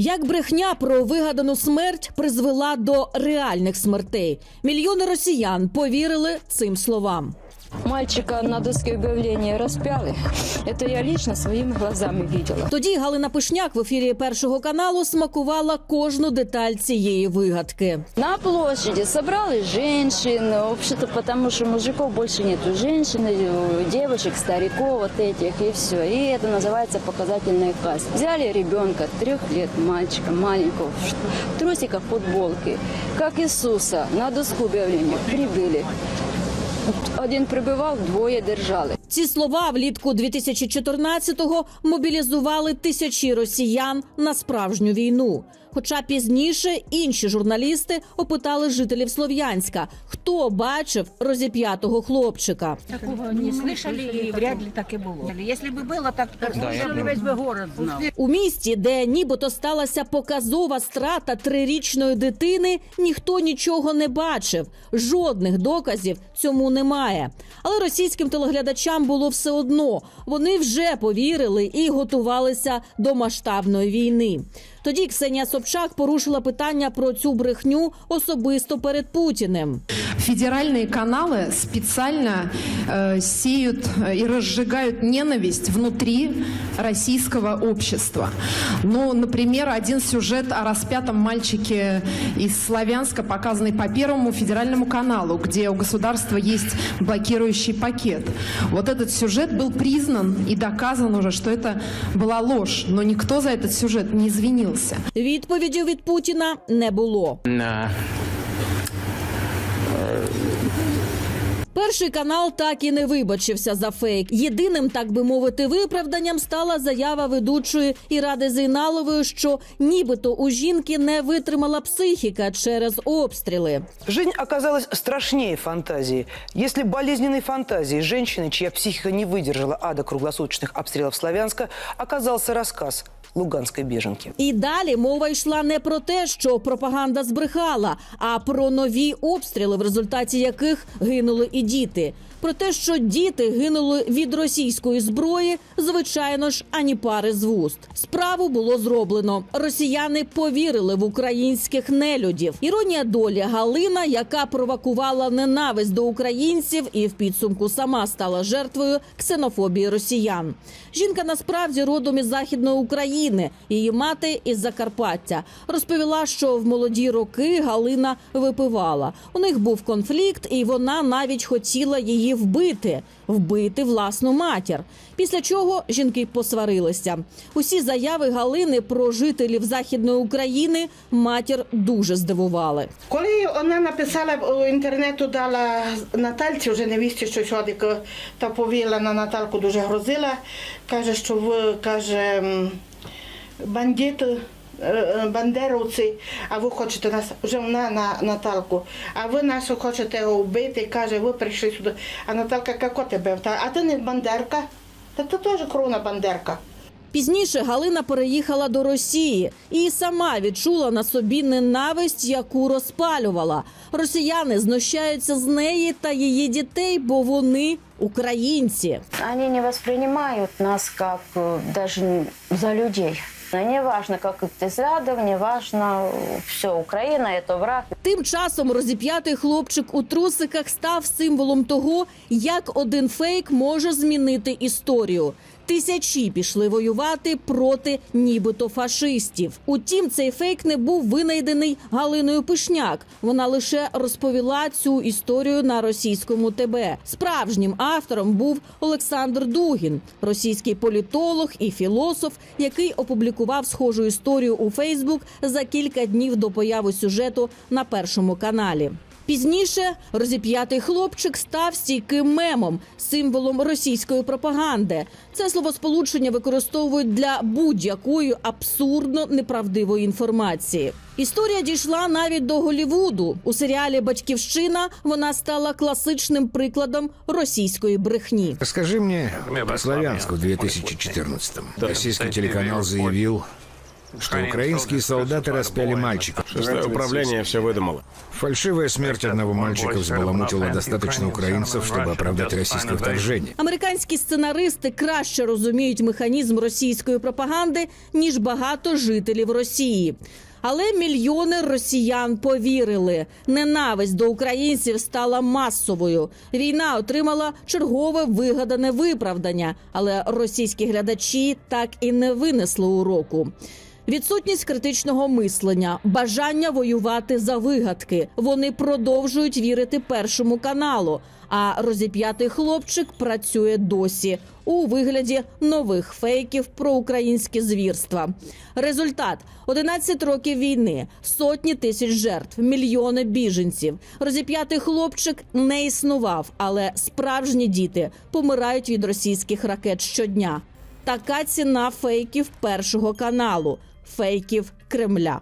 Як брехня про вигадану смерть призвела до реальних смертей. Мільйони росіян повірили цим словам. Мальчика на доске объявления распяли. Это я лично своими глазами видела. Тоді Галина Пишняк в ефірі першого каналу смакувала кожну деталь цієї вигадки. На площади собрали женщин, вообще-то потому что мужиков больше нету. Женщин, э, девочек, стариков вот этих и все. И это называется показательная казнь. Взяли ребенка трех лет, мальчика маленького, в ш- в трусиках, футболке, как Иисуса, на доску объявления прибыли. Один прибивав, двоє держали. Ці слова влітку 2014-го мобілізували тисячі росіян на справжню війну. Хоча пізніше інші журналісти опитали жителів Слов'янська, хто бачив розіп'ятого хлопчика. Такого не слышали и вряд ли так и было. Если бы было так, так слышали, весь бы город знал. У місті, де нібито сталася показова страта трирічної дитини, ніхто нічого не бачив. Жодних доказів цьому немає. Але російським телеглядачам було все одно. Вони вже повірили і готувалися до масштабної війни. Тоді Ксенія Собчак порушила питання про цю брехню особисто перед Путіним. Федеральные каналы специально э, сеют э, и разжигают ненависть внутри российского общества. Ну, например, один сюжет о распятом мальчике из Славянска, показанный по Первому федеральному каналу, где у государства есть блокирующий пакет. Вот этот сюжет был признан и доказан уже, что это была ложь, но никто за этот сюжет не извинился. Відповіді від Путіна не було. На Перший канал так і не вибачився за фейк. Єдиним, так би мовити, виправданням стала заява ведучої Іради Зейналової, що нібито у жінки не витримала психіка через обстріли. Жизнь оказалась страшнее фантазии. Если болезненной фантазией женщины, чья психика не выдержала ада круглосуточных обстрелов Славянска, оказался рассказ луганской беженки. І далі мова йшла не про те, що пропаганда збрехала, а про нові обстріли, в результаті яких гинули і діти. Про те, що діти гинули від російської зброї, звичайно ж, ані пари з вуст. Справу було зроблено. Росіяни повірили в українських нелюдів. Іронія долі Галина, яка провокувала ненависть до українців, і в підсумку сама стала жертвою ксенофобії росіян. Жінка насправді родом із західної України. Її мати із Закарпаття розповіла, що в молоді роки Галина випивала. У них був конфлікт, і вона навіть хотіла її вбити, вбити власну матір. Після чого жінки посварилися. Усі заяви Галини про жителів західної України матір дуже здивували. Коли вона написала в інтернету, дала Натальці, вже невісті, що сьогодні та повіла на Наталку, дуже грозила. Каже, що ви каже бандити. Е, е, Бандеровці, а ви хочете нас вже вона на Наталку, а ви нас хочете вбити, каже, ви прийшли сюди. А Наталка, як тебе? А ти не бандерка? Та ти теж кровна бандерка. Пізніше Галина переїхала до Росії і сама відчула на собі ненависть, яку розпалювала. Росіяни знущаються з неї та її дітей, бо вони українці. Они не воспринимают нас как э, даже за людей. Не важно, як ти из рядов, не важно, все, Україна, це враг. Тим часом розіп'ятий хлопчик у трусиках став символом того, як один фейк може змінити історію. Тисячі пішли воювати проти нібито фашистів. Утім, цей фейк не був винайдений Галиною Пишняк. Вона лише розповіла цю історію на російському ТБ. Справжнім автором був Олександр Дугін, російський політолог і філософ, який опублікував схожу історію у Фейсбук за кілька днів до появи сюжету на першому каналі. Пізніше розіп'ятий хлопчик став стійким мемом, символом російської пропаганди. Це словосполучення використовують для будь-якої абсурдно неправдивої інформації. Історія дійшла навіть до Голівуду. У серіалі Батьківщина вона стала класичним прикладом російської брехні. Скажи мне, по Славянску в 2014-м российский телеканал заявил, что украинские солдаты распяли мальчика. Шестое управление все выдумало. Фальшивая смерть одного мальчика взбаламутила достаточно украинцев, чтобы оправдать российское вторжение. Американські сценаристи краще розуміють механізм російської пропаганди ніж багато жителів Росії. Але мільйони росіян повірили. Ненависть до українців стала масовою. Війна отримала чергове вигадане виправдання, але російські глядачі так і не винесли уроку. Відсутність критичного мислення, бажання воювати за вигадки. Вони продовжують вірити першому каналу. А розіп'ятий хлопчик працює досі у вигляді нових фейків про українські звірства. Результат: 11 років війни, сотні тисяч жертв, мільйони біженців. Розіп'ятий хлопчик не існував, але справжні діти помирають від російських ракет щодня. Така ціна фейків першого каналу, фейків Кремля.